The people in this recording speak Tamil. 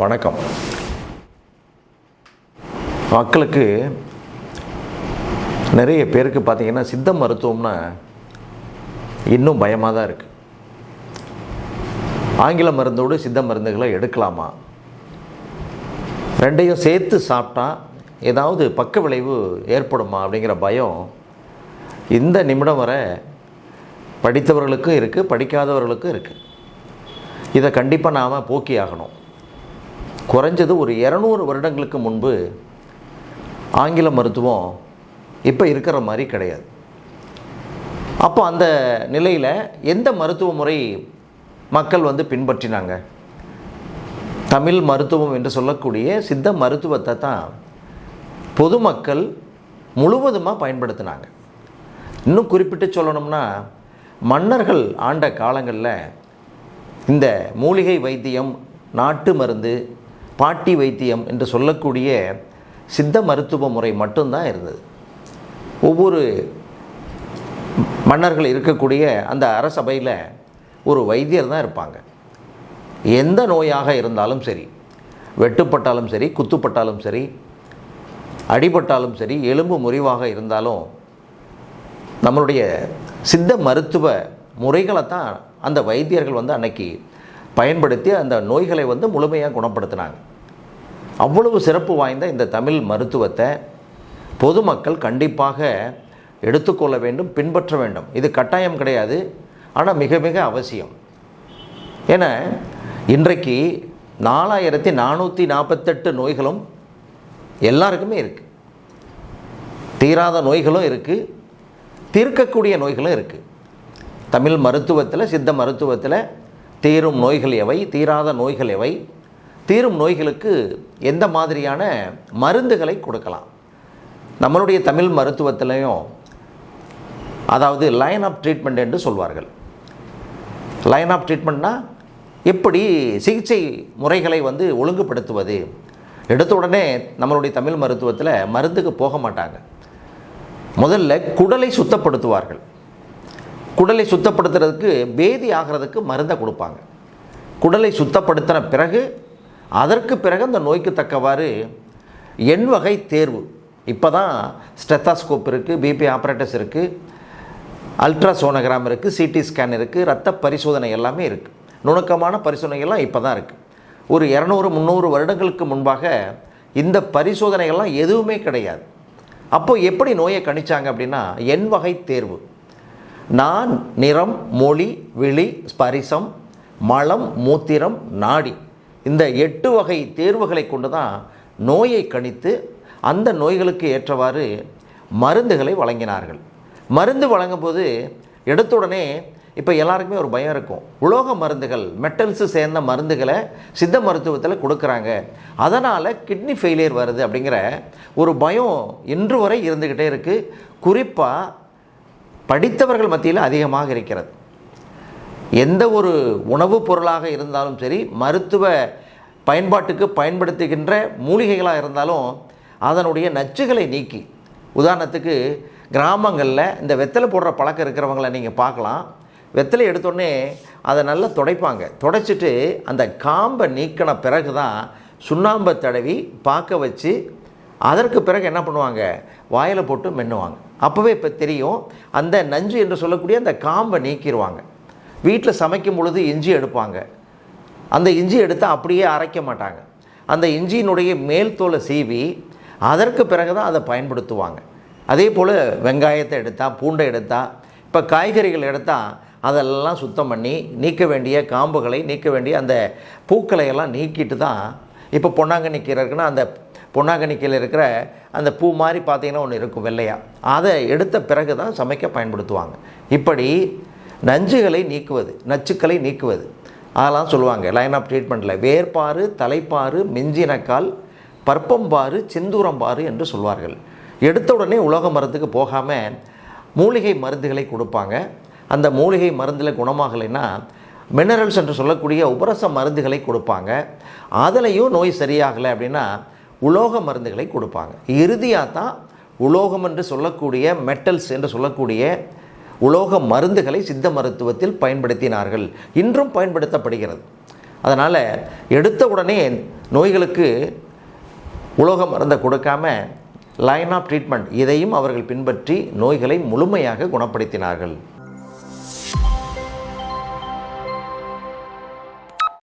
வணக்கம். மக்களுக்கு நிறைய பேருக்கு பார்த்தீங்கன்னா சித்த மருத்துவம்னா இன்னும் பயமாக தான் இருக்குது ஆங்கில மருந்தோடு சித்த மருந்துகளை எடுக்கலாமா? ரெண்டையும் சேர்த்து சாப்பிட்டா ஏதாவது பக்க விளைவு ஏற்படுமா அப்படிங்கிற பயம் இந்த நிமிடம் வரை படித்தவர்களுக்கும் இருக்குது படிக்காதவர்களுக்கும் இருக்குது இதை கண்டிப்பாக நாம் போக்கி ஆகணும் குறைஞ்சது ஒரு இரநூறு வருடங்களுக்கு முன்பு ஆங்கில மருத்துவம் இப்போ இருக்கிற மாதிரி கிடையாது. அப்போ அந்த நிலையில் எந்த மருத்துவ முறை மக்கள் வந்து பின்பற்றினாங்க? தமிழ் மருத்துவம் என்று சொல்லக்கூடிய சித்த மருத்துவத்தை தான் பொதுமக்கள் முழுவதுமாக பயன்படுத்தினாங்க. இன்னும் குறிப்பிட்டு சொல்லணும்னா மன்னர்கள் ஆண்ட காலங்களில் இந்த மூலிகை வைத்தியம் நாட்டு மருந்து பாட்டி வைத்தியம் என்று சொல்லக்கூடிய சித்த மருத்துவ முறை மட்டும்தான் இருந்தது. ஒவ்வொரு மன்னர்கள் இருக்கக்கூடிய அந்த அரசபையில் ஒரு வைத்தியர் தான் இருப்பாங்க. எந்த நோயாக இருந்தாலும் சரி வெட்டுப்பட்டாலும் சரி குத்துப்பட்டாலும் சரி அடிபட்டாலும் சரி எலும்பு முறிவாக இருந்தாலும் நம்மளுடைய சித்த மருத்துவ முறைகளை தான் அந்த வைத்தியர்கள் வந்து அன்னைக்கு பயன்படுத்தி அந்த நோய்களை வந்து முழுமையாக குணப்படுத்தினாங்க. அவ்வளவு சிறப்பு வாய்ந்த இந்த தமிழ் மருத்துவத்தை பொதுமக்கள் கண்டிப்பாக எடுத்துக்கொள்ள வேண்டும் பின்பற்ற வேண்டும். இது கட்டாயம் கிடையாது. ஆனால் மிக மிக அவசியம். ஏன்னா இன்றைக்கு நாலாயிரத்தி நானூற்றி நாற்பத்தெட்டு நோய்களும் எல்லாருக்குமே இருக்குது தீராத நோய்களும் இருக்குது தீர்க்கக்கூடிய நோய்களும் இருக்குது தமிழ் மருத்துவத்தில் சித்த மருத்துவத்தில் தீரும் நோய்கள் எவை? தீராத நோய்கள் எவை? தீரும் நோய்களுக்கு எந்த மாதிரியான மருந்துகளை கொடுக்கலாம்? நம்மளுடைய தமிழ் மருத்துவத்திலையும் அதாவது லைன் ஆஃப் ட்ரீட்மெண்ட் என்று சொல்வார்கள். லைன் ஆஃப் ட்ரீட்மெண்ட்னா எப்படி சிகிச்சை முறைகளை வந்து ஒழுங்குபடுத்துவது? எடுத்த உடனே நம்மளுடைய தமிழ் மருத்துவத்தில் மருந்துக்கு போக மாட்டாங்க. முதல்ல குடலை சுத்தப்படுத்துவார்கள். குடலை சுத்தப்படுத்துறதுக்கு பேதி ஆகிறதுக்கு மருந்தை கொடுப்பாங்க. குடலை சுத்தப்படுத்தின பிறகு அதற்கு பிறகு அந்த நோய்க்கு தக்கவாறு எண் வகை தேர்வு. இப்போ தான் ஸ்டெத்தாஸ்கோப் இருக்குது பிபி ஆப்ரேட்டர்ஸ் இருக்குது அல்ட்ராசோனோகிராம் இருக்குது சிடி ஸ்கேன் இருக்குது ரத்த பரிசோதனை எல்லாமே இருக்குது நுணுக்கமான பரிசோதனைகள்லாம் இப்போ தான் இருக்குது ஒரு இரநூறு முந்நூறு வருடங்களுக்கு முன்பாக இந்த பரிசோதனைகள்லாம் எதுவுமே கிடையாது. அப்போது எப்படி நோயை கணிச்சாங்க அப்படின்னா எண் வகை தேர்வு. நான் நிறம் மொழி விழி ஸ்பரிசம் மலம் மூத்திரம் நாடி. இந்த எட்டு வகை தேர்வுகளை கொண்டு தான் நோயை கணித்து அந்த நோய்களுக்கு ஏற்றவாறு மருந்துகளை வழங்கினார்கள். மருந்து வழங்கும்போது எடுத்த உடனே இப்போ எல்லாருக்குமே ஒரு பயம் இருக்கும். உலோக மருந்துகள் மெட்டல்ஸு சேர்ந்த மருந்துகளை சித்த மருத்துவத்தில் கொடுக்குறாங்க. அதனால் கிட்னி ஃபெயிலியர் வருது அப்படிங்கிற ஒரு பயம் இன்று வரை இருந்துக்கிட்டே இருக்குது குறிப்பாக படித்தவர்கள் மத்தியில் அதிகமாக இருக்கிறது. எந்த ஒரு உணவுப் பொருளாக இருந்தாலும் சரி மருத்துவ பயன்பாட்டுக்கு பயன்படுத்துகின்ற மூலிகைகளாக இருந்தாலும் அதனுடைய நச்சுகளை நீக்கி. உதாரணத்துக்கு கிராமங்களில் இந்த வெத்தலை போடுற பழக்கம் இருக்கிறவங்கள நீங்கள் பார்க்கலாம். வெத்தலை எடுத்தோடனே அதை நல்லா துடைப்பாங்க. துடைச்சிட்டு அந்த காம்பை நீக்கின பிறகு தான் சுண்ணாம்பை தடவி பார்க்க வச்சு அதற்கு பிறகு என்ன பண்ணுவாங்க? வாயில் போட்டு மென்னுவாங்க. அப்போவே இப்போ தெரியும் அந்த நஞ்சு என்று சொல்லக்கூடிய அந்த காம்பை நீக்கிடுவாங்க வீட்டில் சமைக்கும் பொழுது இஞ்சி எடுப்பாங்க. அந்த இஞ்சி எடுத்து அப்படியே அரைக்க மாட்டாங்க. அந்த இஞ்சியினுடைய மேல் தோலை சீவி அதற்கு பிறகு தான் அதை பயன்படுத்துவாங்க. அதே போல் வெங்காயத்தை எடுத்தால் பூண்டை எடுத்தால் இப்போ காய்கறிகள் எடுத்தால் அதெல்லாம் சுத்தம் பண்ணி நீக்க வேண்டிய காம்புகளை நீக்க வேண்டிய அந்த பூக்களை எல்லாம் நீக்கிட்டு தான் இப்போ பொன்னாங்கண்ணி கீரை இருக்குன்னா அந்த பொன்னாங்கண்ணி இருக்கிற அந்த பூ மாதிரி பார்த்தீங்கன்னா ஒன்று இருக்கும் வெள்ளையாக அதை எடுத்த பிறகு தான் சமைக்க பயன்படுத்துவாங்க. இப்படி நஞ்சுகளை நீக்குவது நச்சுக்களை நீக்குவது. அதெல்லாம் சொல்லுவாங்க லைன் ஆஃப் ட்ரீட்மெண்ட்டில் வேர்பாறு தலைப்பாறு மிஞ்சினக்கால் பற்பம்பாறு செந்தூரம்பாறு என்று சொல்வார்கள். எடுத்த உடனே உலோக மருந்துக்கு போகாமல் மூலிகை மருந்துகளை கொடுப்பாங்க. அந்த மூலிகை மருந்தில் குணமாகலைன்னா மினரல்ஸ் என்று சொல்லக்கூடிய உபரச மருந்துகளை கொடுப்பாங்க. அதுலேயும் நோய் சரியாகலை அப்படின்னா உலோக மருந்துகளை கொடுப்பாங்க. இறுதியாக தான் உலோகம் என்று சொல்லக்கூடிய மெட்டல்ஸ் என்று சொல்லக்கூடிய உலோக மருந்துகளை சித்த மருத்துவத்தில் பயன்படுத்தினார்கள். இன்றும் பயன்படுத்தப்படுகிறது. அதனால் எடுத்த உடனே நோய்களுக்கு உலோக மருந்தை கொடுக்காம லைன் ஆஃப் ட்ரீட்மெண்ட் இதையும் அவர்கள் பின்பற்றி நோய்களை முழுமையாக குணப்படுத்தினார்கள்.